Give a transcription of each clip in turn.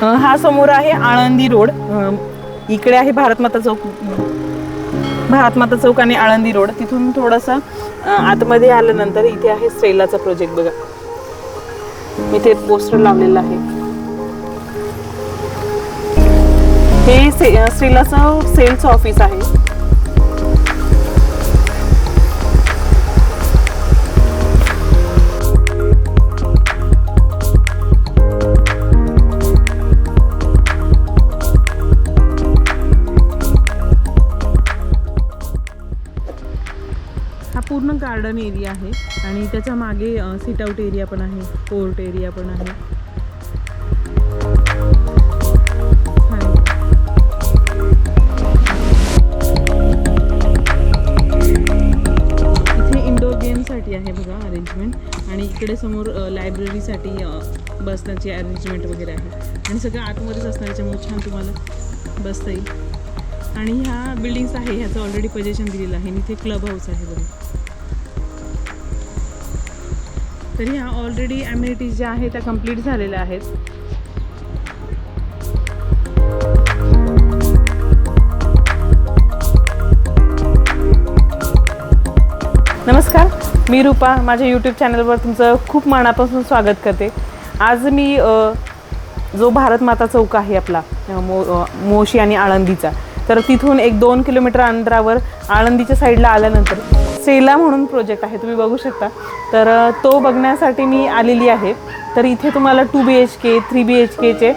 हा समोर आहे आळंदी रोड. इकडे आहे भारतमाता चौक. भारतमाता चौक आणि आळंदी रोड. तिथून थोडासा आतमध्ये आल्यानंतर इथे आहे स्ट्रेलाचा प्रोजेक्ट बघा. इथे पोस्टर लावलेलं आहे. हे से अ, स्ट्रेलाचं सेल्स ऑफिस आहे. गार्डन एरिया आहे आणि त्याच्यामागे सिट आउट एरिया पण आहे कोर्ट एरिया पण आहे. आहे. इथे गेमसाठी आहे बघा अरेंजमेंट आणि इकडे समोर लायब्ररीसाठी बसण्याची अरेंजमेंट वगैरे आहे. आणि सगळं आतमध्येच असणार त्याच्यामुळे छान तुम्हाला बसता येईल. आणि ह्या बिल्डिंग्स आहे ह्याचं ऑलरेडी पजेशन दिलेलं आहे. आणि इथे क्लब हाऊस आहे बघा. तरी ह्या ऑलरेडी ॲम्युनिटीज ज्या आहेत त्या कंप्लीट झालेल्या आहेत. नमस्कार मी रूपा. माझ्या यूट्यूब चॅनलवर तुमचं खूप मनापासून स्वागत करते. आज मी जो भारत माता चौक आहे आपला मो मोशी आणि आळंदीचा तर तिथून एक दोन किलोमीटर अंतरावर आळंदीच्या साईडला आल्यानंतर सेला म्हणून प्रोजेक्ट आहे तुम्ही बघू शकता. तर तो बघण्यासाठी मी आलेली आहे. तर इथे तुम्हाला two B H K three B H केचे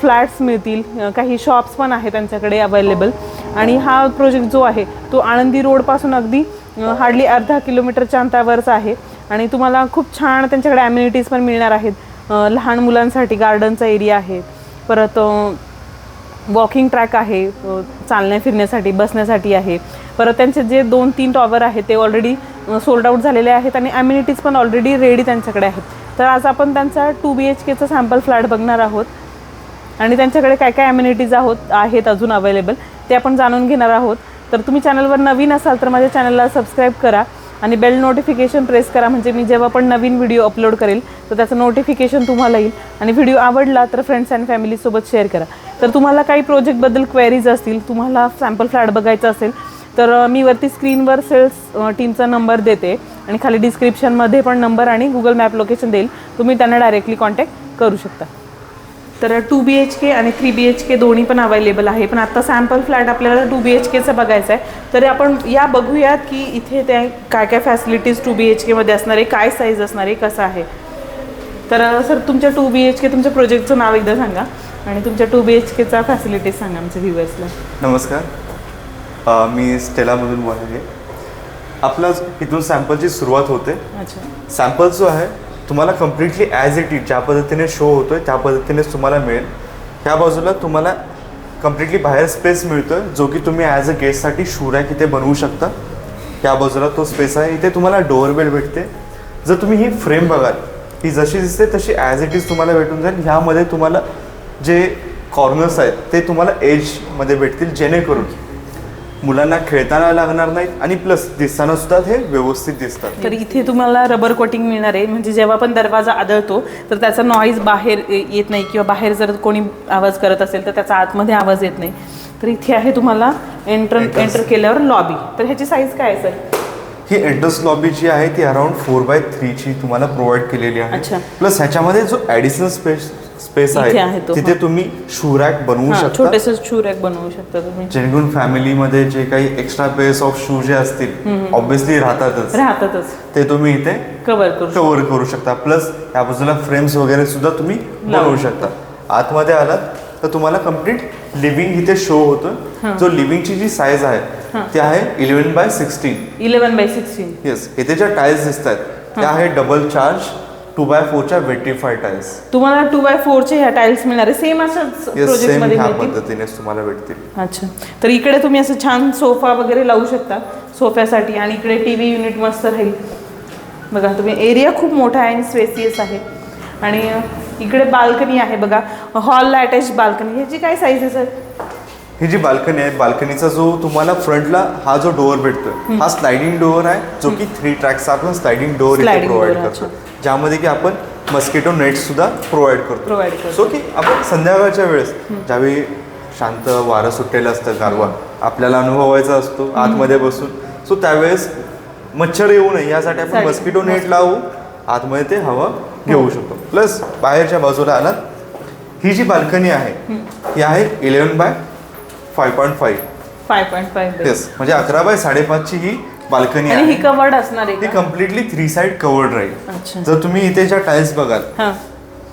फ्लॅट्स मिळतील. काही शॉप्स पण आहेत त्यांच्याकडे अवेलेबल आणि हा प्रोजेक्ट जो आहे तो आळंदी रोडपासून अगदी हार्डली अर्धा किलोमीटरच्या अंतरावरचा आहे. आणि तुम्हाला खूप छान त्यांच्याकडे ॲम्युनिटीज पण मिळणार आहेत. लहान मुलांसाठी गार्डनचा एरिया आहे. परत वॉकिंग ट्रॅक आहे. चालण्या फिरण्यासाठी बसण्यासाठी आहे. परत त्यांचे जे दोन तीन टॉवर आहेत ते ऑलरेडी सोल्ड आउट झालेले आहेत आणि ॲम्युनिटीज पण ऑलरेडी रेडी त्यांच्याकडे आहेत. तर आज आपण त्यांचा टू बी एच केचा सॅम्पल फ्लॅट बघणार आहोत. आणि त्यांच्याकडे काय काय ॲम्युनिटीज आहोत आहेत अजून अवेलेबल ते आपण जाणून घेणार आहोत. तर तुम्ही चॅनलवर नवीन असाल तर माझ्या चॅनलला सबस्क्राईब करा आणि बेल नोटिफिकेशन प्रेस करा. म्हणजे मी जेव्हा पण नवीन व्हिडिओ अपलोड करेल तर त्याचं नोटिफिकेशन तुम्हाला येईल. आणि व्हिडिओ आवडला तर फ्रेंड्स अँड फॅमिलीसोबत शेअर करा. तर तुम्हाला काही प्रोजेक्टबद्दल क्वेरीज असतील तुम्हाला सॅम्पल फ्लॅट बघायचा असेल तर मी वरती स्क्रीनवर सेल्स टीमचा नंबर देते आणि खाली डिस्क्रिप्शनमध्ये पण नंबर आणि गुगल मॅप लोकेशन देईल. तुम्ही त्यांना डायरेक्टली कॉन्टॅक्ट करू शकता. तर टू बी एच के आणि थ्री बी एच के दोन्ही पण अवेलेबल आहे. पण आत्ता सॅम्पल फ्लॅट आपल्याला टू बी एच केचं बघायचं आहे. तर आपण या बघूयात की इथे त्या काय काय फॅसिलिटीज टू बी एच केमध्ये असणार आहे काय साईज असणार आहे कसं आहे. तर सर तुमच्या टू बी एच के तुमच्या प्रोजेक्टचं नाव एकदा सांगा. आणि तुमच्या टू बी एच केचा फॅसिलिटीज सांगा आमच्या व्ह्युअर्सला नमस्कार. मी स्टेलामधून आहे. आपला इथून सॅम्पलची सुरुवात होते. अच्छा. सॅम्पल जो आहे तुम्हाला कम्प्लिटली ॲज इट इज ज्या पद्धतीने शो होतोय त्या पद्धतीनेच तुम्हाला मिळेल. ह्या बाजूला तुम्हाला कम्प्लिटली बाहेर स्पेस मिळतोय जो की तुम्ही ॲज अ गेस्टसाठी शूरॅक इथे बनवू शकता. त्या बाजूला तो स्पेस आहे. इथे तुम्हाला डोअरबेल भेटते. जर तुम्ही ही फ्रेम बघाल ही जशी दिसते तशी ॲज इट इज तुम्हाला भेटून जाईल. ह्यामध्ये तुम्हाला जे कॉर्नर्स आहेत ते तुम्हाला एजमध्ये भेटतील जेणेकरून मुलांना खेळताना लागणार नाहीत आणि प्लस दिसताना सुद्धा हे व्यवस्थित दिसतात. तर इथे तुम्हाला रबर कोटिंग मिळणार आहे. म्हणजे जेव्हा पण दरवाजा आदळतो तर त्याचा नॉईज बाहेर येत नाही किंवा बाहेर जर कोणी आवाज करत असेल तर त्याचा आतमध्ये आवाज येत नाही. तर इथे आहे तुम्हाला एंटर. एंटर केल्यावर लॉबी तर ह्याची साईज काय आहे सर ही एंट्रन्स लॉबी जी आहे ती अराउंड फोर बाय थ्रीची तुम्हाला प्रोव्हाइड केलेली. आहे. प्लस ह्याच्यामध्ये जो ॲडिशनल स्पेस स्पेस इथे आहे. आहे तो, तिथे हा. तुम्ही शू रॅक बनवू हां शकता. छोटेसे शू रॅक बनवू शकता तुम्ही. जेणेकरून फॅमिलीमध्ये जे काही एक्स्ट्रा पेअर्स ऑफ शू जे असतील ऑब्विसली राहतातच. राहतातच. ते तुम्ही इथे कव्हर करू शकता. कव्हर करू शकता. प्लस त्या बाजूला फ्रेम्स वगैरे सुद्धा तुम्ही बनवू शकता. आतमध्ये आलात तर तुम्हाला कंप्लीट लिव्हिंग इथे शो होतो. जो लिव्हिंगची जी साईज आहे ती आहे eleven by sixteen eleven by sixteen yes इथे ज्या टाईल्स दिसत आहेत त्या आहे डबल चार्ज टू बाय फोरच्या वेट्रीफाय टाईल्स तुम्हाला टू बाय फोरचे ह्या टाईल्स मिळणार आहे. सेम सेममध्ये ह्या मिळतील. पद्धतीनेच तुम्हाला भेटतील. अच्छा. तर इकडे तुम्ही असं छान सोफा वगैरे लावू शकता सोफ्यासाठी. आणि इकडे टी व्ही युनिट मस्त राहील. बघा तुम्ही एरिया खूप मोठा आहे आणि स्पेसियस आहे. आणि इकडे बाल्कनी आहे बघा. हॉलला अटॅच बाल्कनी ह्याची काय साईज आहे सर ही जी बाल्कनी आहे बाल्कनीचा जो तुम्हाला फ्रंटला हा जो डोअर भेटतोय हा स्लायडिंग डोअर आहे जो की थ्री ट्रॅक्सचा आपण स्लायडिंग डोअर इथे Sliding प्रोव्हाइड करतो. ज्यामध्ये की आपण मस्किटो नेट सुद्धा प्रोव्हाइड करतो. प्रोव्हाइड करतो. सो की आपण संध्याकाळच्या वेळेस ज्यावेळी शांत वारं सुटलेलं असतं गारवा आपल्याला अनुभवायचा असतो आतमध्ये बसून. सो त्यावेळेस मच्छर येऊ नये यासाठी आपण. मस्किटो नेट लावू आतमध्ये ते हवा घेऊ शकतो. प्लस बाहेरच्या बाजूला आलात ही जी बाल्कनी आहे ही आहे eleven by five point five five point five yes म्हणजे अकरा बाय साडेपाचची ही बाल्कनी आणि ही आहे. कवर्ड असणार आहे का? कम्प्लिटली थ्री साईड कवर्ड राहील. अच्छा. जर तुम्ही इथे ज्या टाईल्स बघाल हा.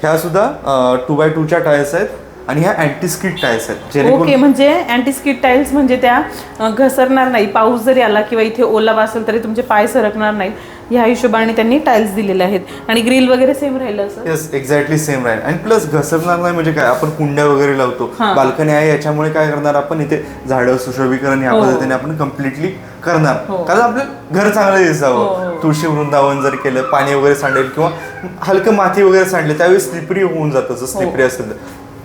ह्या सुद्धा टू बाय टूच्या टाईल्स आहेत आणि ह्या अँटी स्किट टाईल्स आहेत. ओके जेणेकरून म्हणजे अँटीस्किट टाईल्स म्हणजे त्या अ, घसरणार नाही. पाऊस जरी आला किंवा इथे ओलावा असेल तरी तुमचे पाय सरकणार नाहीत. ह्या हिशोबाने त्यांनी टाईल्स दिलेले आहेत आणि ग्रिल वगैरे सेम राहिलं असं येस एक्झॅक्टली सेम राहील आणि प्लस घसरणार नाही म्हणजे काय आपण कुंड्या वगैरे लावतो हा. बाल्कनी आहे याच्यामुळे काय करणार आपण इथे झाडं सुशोभीकरण या हो. पद्धतीने आपण कम्प्लिटली करणार हो. कारण आपलं घर चांगलं हो, दिसावं हो. तुळशी वृंदावन जर केलं पाणी वगैरे सांडेल किंवा हलकं माती वगैरे सांडले त्यावेळी स्लिपरी होऊन जातं जर स्लिपरी असेल तर.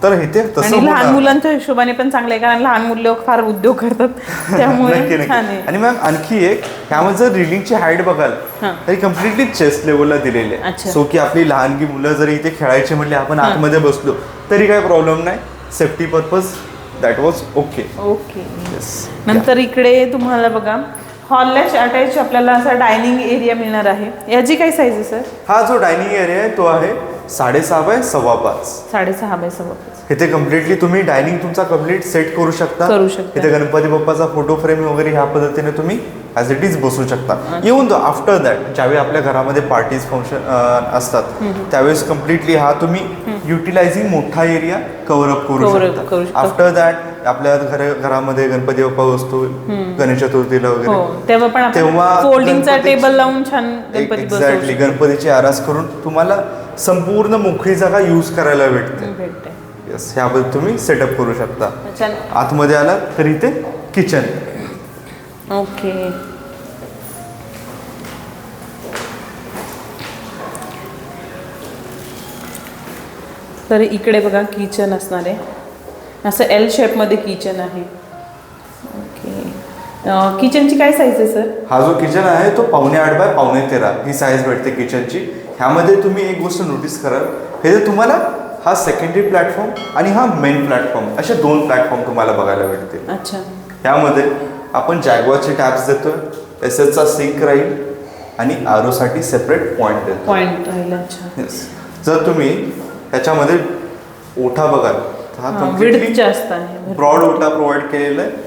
तर इथे तसं आणि लहान मुलांच्या हिशोबाने पण चांगलं आहे कारण लहान मुलं फार उद्योग करतात. त्यामुळे छान आहे. आणि मग आणखी एक ह्यामध्ये जर रिलिंगची हाईट बघाल हा. तरी कम्प्लिटली चेस्ट लेवलला दिलेली आहे. सो की आपली लहानगी मुलं जरी इथे खेळायचे म्हणले आपण आतमध्ये बसलो तरी काय प्रॉब्लेम नाही. Safety purpose that was okay okay नंतर इकडे तुम्हाला बघा हॉलला अटॅच आपल्याला असा डायनिंग एरिया मिळणार आहे. याची काय साईज आहे सर हा जो डायनिंग एरिया आहे तो आहे साडेसहा बाय सव्वा पाच. साडेसहा बाय सव्वा पाच. इथे कम्प्लिटली तुम्ही डायनिंग तुमचा कंप्लीट सेट करू शकता. करू शकता. इथे गणपती बाप्पाचा फोटो फ्रेम वगैरे ह्या पद्धतीने तुम्ही ॲज इट इज बसू शकता. येऊन दो आफ्टर दॅट ज्यावेळी आपल्या घरामध्ये पार्टीज फंक्शन असतात त्यावेळेस कम्प्लिटली हा तुम्ही युटिलायझिंग मोठा एरिया कव्हर अप करू Cover up शकता. करू शकता. आफ्टर दॅट आपल्या घर घरामध्ये गणपती बाप्पा बसतो गणेश चतुर्थीला हो वगैरे तेव्हा पण तेव्हा फोल्डिंगचा गणपतीची- टेबल लावून छान गणपती एक्झॅक्टली गणपतीची आरास करून तुम्हाला संपूर्ण मोकळी जागा यूज करायला भेटते. भेटते. येस ह्याबद्दल तुम्ही सेटअप करू शकता. छान. आतमध्ये आला तर इथे किचन ओके तर इकडे बघा किचन असणार आहे. असं एल शेपमध्ये किचन आहे. ओके किचनची काय साईज आहे सर हा जो किचन आहे तो पावणे आठ बाय पावणे तेरा ही साईज भेटते किचनची. ह्यामध्ये तुम्ही एक गोष्ट नोटीस कराल. हे जे तुम्हाला हा सेकंडरी प्लॅटफॉर्म आणि हा मेन प्लॅटफॉर्म असे दोन प्लॅटफॉर्म तुम्हाला बघायला भेटतील. अच्छा. ह्यामध्ये आपण जॅगवाचे टॅब्स देतो एस एसचा सिंक राहील आणि आर ओसाठी सेपरेट पॉईंट देतो पॉइंट राहील अच्छा. जर तुम्ही ह्याच्यामध्ये ओठा तर हा completely आहे ब्रॉड ओटा प्रोव्हाइड केलेला आहे.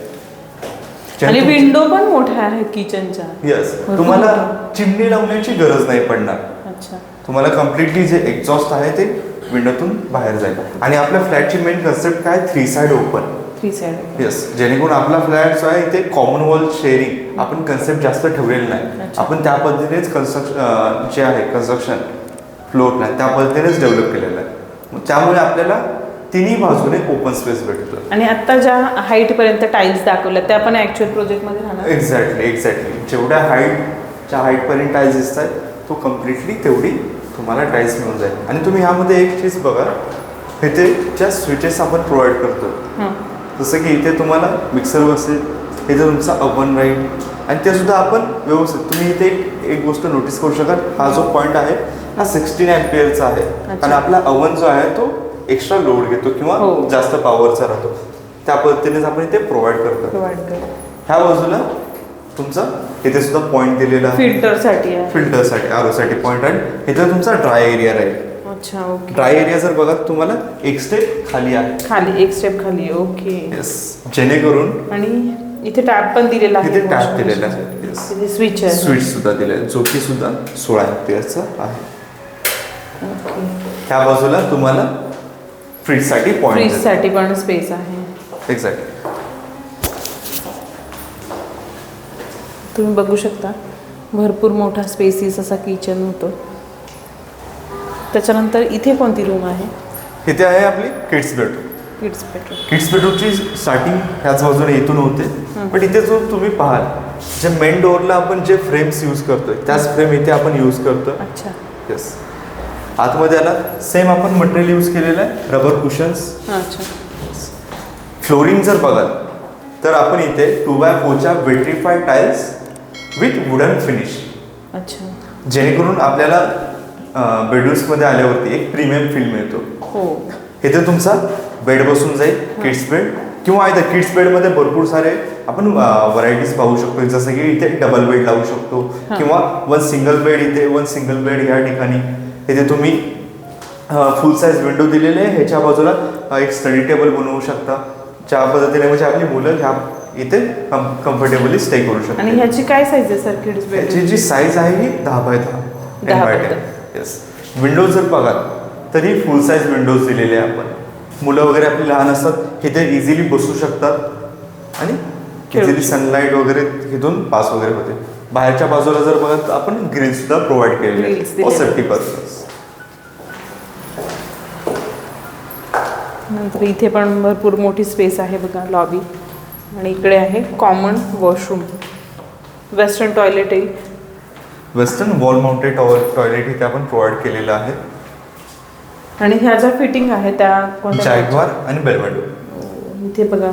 आणि विंडो पण मोठ्या आहेत किचनच्या येस भरपूर तुम्हाला मोठा. चिमणी लावण्याची गरज नाही पडणार. अच्छा. तुम्हाला कम्प्लिटली जे एक्झॉस्ट आहे ते विंडोतून बाहेर जाईल. आणि आपल्या फ्लॅटची मेन कन्सेप्ट काय? Three side open three side yes जेणेकरून आपला फ्लॅट जो आहे इथे कॉमन वॉल शेअरिंग आपण कन्सेप्ट जास्त ठेवलेलं नाही. अच्छा. आपण त्या पद्धतीनेच कन्स्ट्रक्शन जे आहे कन्स्ट्रक्शन फ्लोर प्लॅन त्या पद्धतीनेच डेव्हलप केलेलं आहे. मग त्यामुळे आपल्याला तिन्ही बाजूने ओपन स्पेस भेटतो. आणि आता ज्या हाईट पर्यंत टाइल्स दाखवल्या त्या पण ऍक्च्युअल प्रोजेक्टमध्ये राहणार? एक्झॅक्टली एक्झॅक्टली जेवढ्या हाईटच्या हाईटपर्यंत टाईल्स दिसत आहेत तो कम्प्लिटली तेवढी तुम्हाला टाईल्स मिळून जाईल. आणि तुम्ही ह्यामध्ये एक चीज बघा इथे ज्या स्विचेस आपण प्रोव्हाइड करतो. जसं की इथे तुम्हाला मिक्सर बसेल इथे तुमचा अवन राहील आणि ते सुद्धा आपण व्यवस्थित तुम्ही इथे एक एक गोष्ट नोटीस करू शकाल. हा जो पॉईंट आहे हा सिक्स्टीन अँपियरचा आहे. आणि आपला अवन जो आहे तो एक्स्ट्रा लोड घेतो किंवा हो. जास्त पॉवरचा राहतो. त्या पद्धतीनेच आपण इथे प्रोव्हाइड करतो. ह्या बाजूला तुमचा इथे सुद्धा पॉईंट दिलेला आहे. फिल्टरसाठी आहे. फिल्टरसाठी आरोसाठी पॉईंट राहील इथे तुमचा ड्राय एरिया राहील. ड्राय एरिया जर बघा तुम्हाला एक स्टेप खाली आहे. खाली एक स्टेप खाली ओके येस जेणेकरून आणि? इथे टॅप पण दिलेला आहे इथे टॅप दिलेला आहे स्विच आहे. स्विच सुद्धा दिले आहे, जो की सुद्धा सोळा एम्पियरचा आहे. ओके ह्या बाजूला तुम्हाला फ्रीजसाठी फ्रीज पॉईंटसाठी पण स्पेस आहे. एक्झॅक्ट तुम्ही बघू शकता भरपूर मोठा स्पेसिस असा किचन होतो. त्याच्यानंतर इथे कोणती रूम आहे? इथे आहे आपली kids bedroom kids bedroom kids बेडरूमची starting ह्याच बाजूने इथून होते. पण इथे जो तुम्ही पाहाल जे मेन डोअरला आपण जे फ्रेम्स यूज करतोय त्याच फ्रेम इथे आपण यूज करतोय. अच्छा. येस आतमध्ये आला सेम आपण मटेरियल यूज केलेलं आहे रबर कुशन्स अच्छा. फ्लोरिंग जर बघाल तर आपण इथे two by फोरच्या vitrify tiles with wooden finish अच्छा. जेणेकरून आपल्याला बेडरूम्समध्ये आल्यावरती एक प्रीमियम फील मिळतो. हो. इथे तुमचा बेड बसून जाईल किड्स बेड किंवा इथे किड्स बेडमध्ये भरपूर सारे आपण व्हरायटीज पाहू शकतो. जसं की इथे डबल बेड लावू शकतो. किंवा वन सिंगल बेड इथे वन सिंगल बेड या ठिकाणी. इथे तुम्ही फुल साईज विंडो दिलेले आहे. ह्याच्या बाजूला एक स्टडी टेबल बनवू शकता. ज्या पद्धतीने म्हणजे आपली मुलं ह्या इथे कम्फर्टेबली स्टे करू आणि शकतात ह्याची काय साईज आहे सर किड्स बेड याची जी साईज आहे ही दहा बाय दहा. बाय टेन येस विंडोज जर बघाल तरी फुल साईज विंडोज दिलेले आहे आपण. मुलं वगैरे आपली लहान असतात इथे इझिली बसू शकतात. आणि इझिली सनलाईट वगैरे इथून पास वगैरे होते. बाहेरच्या बाजूला जर बघाल तर आपण ग्रिल सुद्धा प्रोव्हाइड केलेले सेफ्टी पर्पज नंतर इथे पण भरपूर मोठी स्पेस आहे बघा लॉबी आणि इकडे आहे कॉमन वॉशरूम वेस्टर्न टॉयलेट आहे. वेस्टर्न वॉल माउंटेड टॉयलेट इथे आपण प्रोव्हाइड केलेलं आहे. आणि ह्या ज्या फिटिंग आहे त्या कोणत्या आणि बेलवाडो. हो, इथे बघा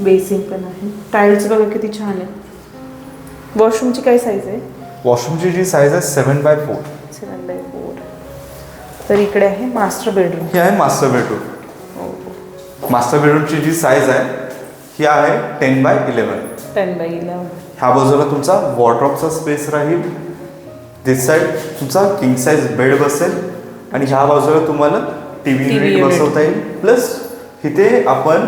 बेसिंग पण आहे. टाईल्स बघा किती छान आहे. वॉशरूमची काय साईज आहे? वॉशरूमची जी साईज आहे seven by four seven by four तर इकडे आहे मास्टर बेडरूम ही आहे मास्टर बेडरूम मास्टर बेडरूमची जी साईज आहे ही आहे ten by eleven ten by eleven ह्या बाजूला तुमचा वॉर्ड्रॉपचा स्पेस राहील. दिस साईड तुमचा किंग साईज बेड बसेल. आणि ह्या बाजूला तुम्हाला टी व्ही युनिट. बसवता येईल. प्लस इथे आपण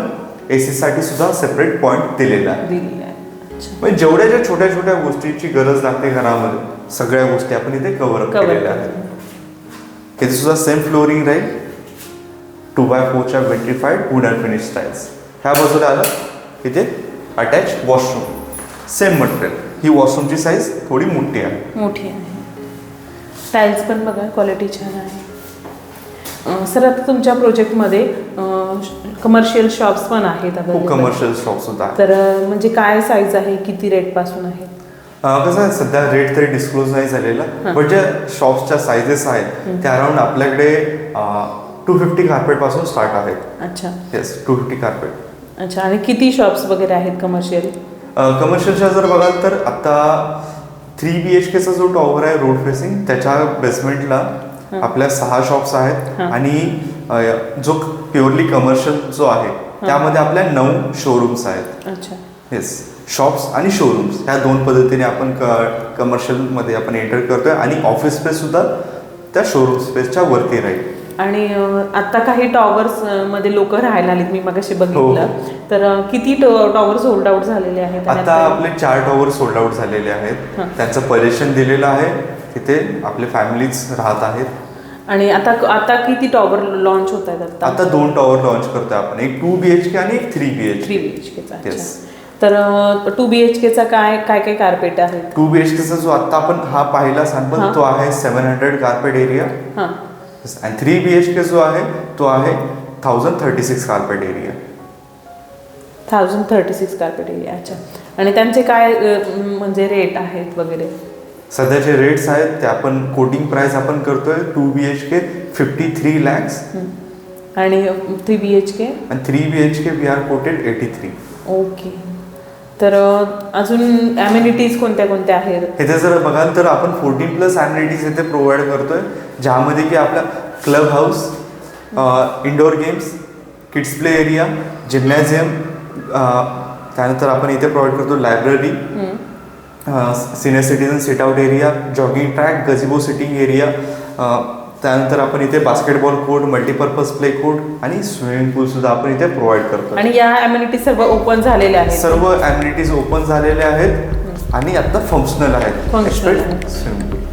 ए साठी सुद्धा सेपरेट पॉईंट दिलेला आहे. म्हणजे जेवढ्या ज्या छोट्या छोट्या गोष्टीची गरज लागते घरामध्ये सगळ्या गोष्टी आपण इथे कव्हर केलेल्या आहेत. इथे सुद्धा सेम फ्लोरिंग राहील two by फोरच्या vitrified wood and finish styles ह्या बाजूला आलं इथे अटॅच वॉशरूम सेम मटेरियल ही वॉशरूमची साईज थोडी मोठी आहे. मोठी आहे. टाईल्स पण बघा क्वालिटी छान आहे. सर आता तुमच्या प्रोजेक्टमध्ये कमर्शियल शॉप्स पण आहेत खूप. कमर्शियल शॉप सुद्धा तर म्हणजे काय साईज आहे किती रेटपासून आहे? कसं आहे सध्या रेट तरी डिस्क्लोज नाही झालेला. बट ज्या शॉप्सच्या साईजेस आहेत त्या अराउंड आपल्याकडे टू फिफ्टी कार्पेटपासून स्टार्ट आहेत. अच्छा. येस टू फिफ्टी कार्पेट अच्छा आणि किती शॉप्स वगैरे आहेत कमर्शियल कमर्शियलच्या जर बघाल तर आता थ्री बी एच केचा जो टॉवर आहे रोड फेसिंग त्याच्या बेसमेंटला आपल्या सहा शॉप्स आहेत. आणि जो प्युअरली कमर्शियल जो आहे त्यामध्ये आपल्या नऊ शोरूम्स आहेत. येस शॉप्स आणि शोरूम्स ह्या दोन पद्धतीने आपण कमर्शियलमध्ये आपण एंटर करतोय आणि ऑफिस स्पेस सुद्धा त्या शोरूम स्पेसच्या वरती राहील. आणि आता काही टॉवर्समध्ये लोक राहायला आलीत मी मगाशी बघितलं हो. तर अं, किती टॉवर्स होल्ड आउट झालेले आहेत? आता आपले चार टॉवर सोल्ड आउट झालेले आहेत. हां. त्यांचं पजेशन दिलेलं आहे. तिथे आपले फॅमिलीज राहत आहेत. आणि आता आता किती टॉवर लॉन्च होत आहेत आता? आता दोन टॉवर लॉन्च करतोय आपण. एक टू बी एच के आणि एक three B H three B H केचा. तर टू बी एच केचा काय काय काय कार्पेट आहे? टू बी एच केचा जो आता आपण हा पाहिला हां. तो आहे सेवन हंड्रेड कार्पेट एरिया हां. आणि थ्री बी एच के जो आहे तो आहे thousand thirty six carpet area thousand thirty six carpet area अच्छा. आणि त्यांचे काय म्हणजे रेट आहेत वगैरे? सध्याचे रेट्स आहेत ते आपण कोटिंग प्राइस आपण करतोय two B H K fifty three lakhs. आणि थ्री बी एच के आणि three B H K we are quoted eighty three okay तर अजून ॲम्युनिटीज कोणत्या कोणत्या आहेत? इथे जर बघाल तर आपण फोर्टीन प्लस ॲम्युनिटीज इथे प्रोव्हाइड करतोय. ज्यामध्ये की आपला club house indoor games kids play area gymnasium त्यानंतर आपण इथे प्रोव्हाइड करतो library. Senior citizen sit out area jogging track gazebo sitting area त्यानंतर आपण इथे basketball court multipurpose play court आणि स्विमिंग पूल सुद्धा आपण इथे प्रोव्हाइड करतो आणि या ॲम्युनिटीज सर्व ओपन झालेल्या आहेत सर्व ॲम्युनिटीज ओपन झालेले आहेत आणि आता फंक्शनल आहेत swimming pool.